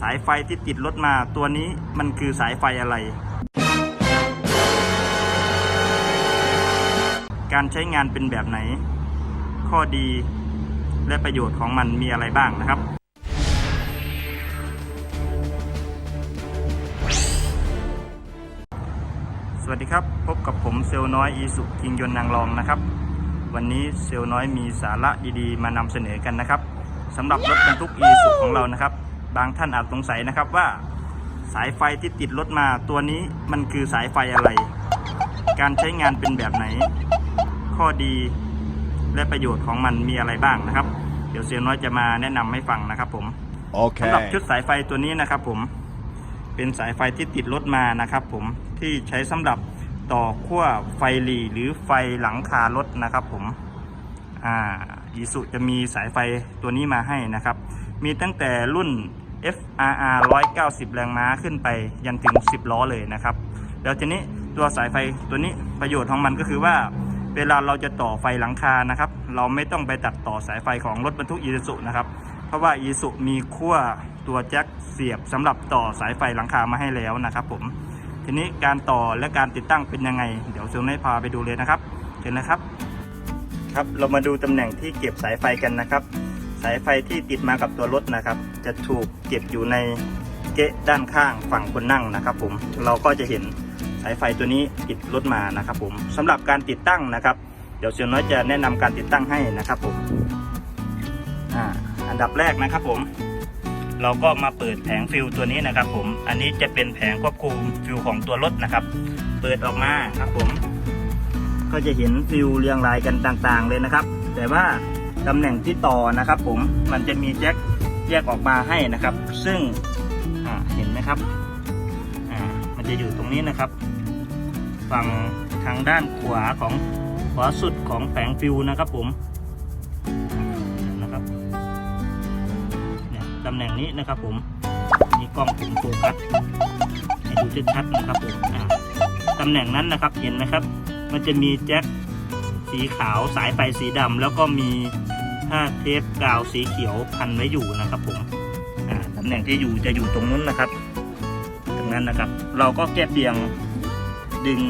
สายไฟที่ติดรถมาตัวนี้มันคือสายไฟอะไร การใช้งานเป็นแบบไหน ข้อดีและประโยชน์ของมันมีอะไรบ้างนะครับสวัสดีครับ พบกับผมเซลน้อยอีสุกิงยนต์นางรองนะครับ วันนี้เซลลน้อยมีสาระดีๆ มานำเสนอกันนะครับสำหรับรถบรรทุกอีสุของเรานะครับ บางท่านอาจสงสัยนะครับว่าสายไฟที่ติดรถมาตัวนี้มันคือสายไฟอะไร การใช้งานเป็นแบบไหน ข้อดีและประโยชน์ของมันมีอะไรบ้างนะครับ เดี๋ยวเซลลน้อยจะมาแนะนำให้ฟังนะครับผมสำหรับ Okay. ชุดสายไฟตัวนี้นะครับผม เป็นสายไฟที่ติดรถมานะครับผมที่ใช้สำหรับต่อขั้วไฟหลีหรือไฟหลังคารถนะครับผม อ่าอีสุจะมีสายไฟตัวนี้มาให้นะครับ มีตั้งแต่รุ่น FRR 190 แรงม้าขึ้นไปยันถึง 10 ล้อเลยนะครับ แล้วทีนี้ตัวสายไฟตัวนี้ประโยชน์ของมันก็คือว่า เวลาเราจะต่อไฟหลังคานะครับ เราไม่ต้องไปตัดต่อสายไฟของรถบรรทุกอีสุนะครับ เพราะว่าอีสุมีขั้วตัวแจ็คเสียบสำหรับต่อสายไฟหลังคามาให้แล้วนะครับ ผม ทีนี้การต่อและการติดตั้งเป็นยังไง เดี๋ยวเซลล์ให้พาไปดูเลยนะครับเชิญนะครับ ครับเรามาดูตำแหน่งที่เก็บสายไฟกันนะครับ สายไฟที่ติดมากับตัวรถนะครับ จะถูกเก็บอยู่ในเกะด้านข้างฝั่งคนนั่งนะครับ ผมเราก็จะเห็นสายไฟตัวนี้ติดรถมานะครับ ผมสำหรับการติดตั้งนะครับ เดี๋ยวเซลล์น้อยจะแนะนำการติดตั้งให้นะครับผมอ่าอันดับแรกนะครับผม เราก็มาเปิดแผงฟิวตัวนี้นะครับ ผมอันนี้จะเป็นแผงควบคุมฟิวของตัวรถนะครับ เปิดออกมาครับผม ก็จะเห็นฟิวเรียงรายกันต่างๆเลยนะครับ แต่ว่า ตำแหน่งที่ต่อนะครับผมมันจะมีแจ็คแยกออกมาให้นะครับ ซึ่งเห็นไหมครับมันจะอยู่ตรงนี้นะครับ ฝั่งทางด้านขวาของขวาสุดของแผงฟิวนะครับผมนะครับเนี่ยตำแหน่งนี้นะครับผมมีกล้องผมโฟกัสให้ดูชัดๆนะครับผมตำแหน่งนั้นนะครับเห็นไหมครับ มันจะมีแจ็คสีขาวสายไฟสีดำแล้วก็มี ผ้าเทปกาวสีเขียวพันไว้อยู่นะครับผมตำแหน่งที่อยู่จะอยู่ตรงนู้นนะครับตรงนั้นนะครับ เราก็แค่เพียงดึง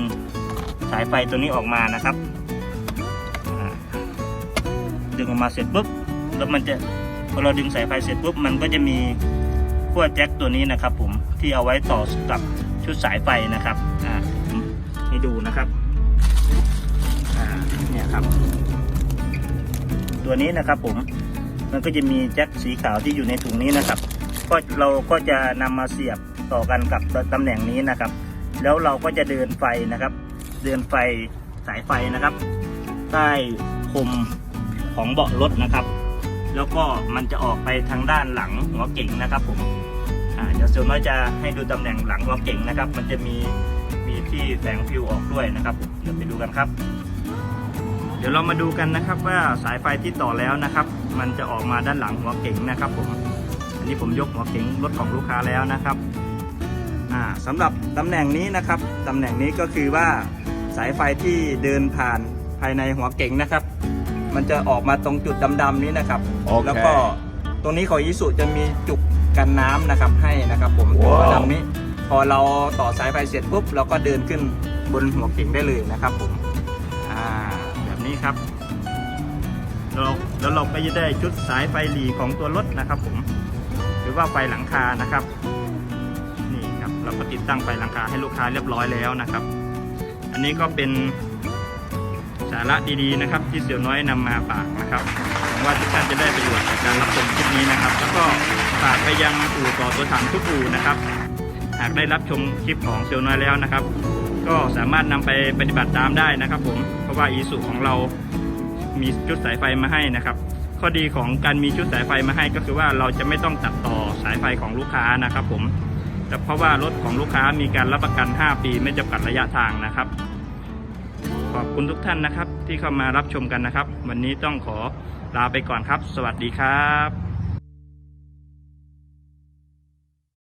สายไฟตัวนี้ออกมานะครับดึงออกมาเสร็จปุ๊บแล้วมันจะพอเราดึงสายไฟเสร็จปุ๊บมันก็จะมีขั้วแจ็คตัวนี้นะครับ ผมที่เอาไว้ต่อกับชุดสายไฟนะครับอ่าผมให้ดูนะครับอ่าเนี่ยครับ ตัวนี้นะครับผมมันก็จะมีแจ็คสีขาวที่อยู่ในถุงนี้นะครับ ก็เราก็จะนำมาเสียบต่อกันกับตำแหน่งนี้นะครับ แล้วเราก็จะเดินไฟนะครับ เดินไฟสายไฟนะครับ ใต้คมของเบาะรถนะครับ แล้วก็มันจะออกไปทางด้านหลังหัวเก่งนะครับผมอ่าเดี๋ยวเซลน้อยจะให้ดูตำแหน่งหลังหัวเก่งนะครับ มันจะมีมีที่แสงฟิวออกด้วยนะครับ เดี๋ยวไปดูกันครับ เดี๋ยวเรามาดูกันนะครับว่าสายไฟที่ต่อแล้วนะครับ มันจะออกมาด้านหลังหัวเก๋งนะครับผมอันนี้ผมยกหัวเก๋งรถของลูกค้าแล้วนะครับอ่าสำหรับตำแหน่งนี้นะครับตำแหน่งนี้ก็คือว่าสายไฟที่เดินผ่านภายในหัวเก๋งนะครับ มันจะออกมาตรงจุดดำๆนี้นะครับโอเคแล้วก็ตรงนี้ของอิสุจะมีจุกกันน้ำนะครับให้นะครับ ผมว้าวตัวดำนี้ พอเราต่อสายไฟเสร็จปุ๊บเราก็เดินขึ้นบนหัวเก่งได้เลยนะครับผมอ่าแบบ นี้ครับเราแล้วเราก็จะได้ชุดสายไฟหลีของตัวรถนะครับผมหรือว่าไฟหลังคานะครับ นี่ครับเราก็ติดตั้งไฟหลังคาให้ลูกค้าเรียบร้อยแล้วนะครับ อันนี้ก็เป็นสาระดีๆนะครับ ที่เสี่ยวน้อยนำมาฝากนะครับหวังว่าทุกท่านจะได้ประโยชน์จากการรับชมคลิปนี้นะครับ แล้วก็ฝากไปยังอู่ต่อตัวถังทุกอู่นะครับ หากได้รับชมคลิปของเซียวน้อยแล้วนะครับ ก็สามารถนำไปปฏิบัติตามได้นะครับ ผมเพราะว่าอีสุของเรามีชุดสายไฟมาให้นะครับ ข้อดีของการมีชุดสายไฟมาให้ก็คือว่าเราจะไม่ต้องตัดต่อสายไฟของลูกค้านะครับ ผมแต่เพราะว่ารถของลูกค้ามีการรับประกัน 5 ปีไม่จำกัดระยะทางนะครับ ขอบคุณทุกท่านนะครับ ที่เข้ามารับชมกันนะครับ วันนี้ต้องขอลาไปก่อนครับ สวัสดีครับ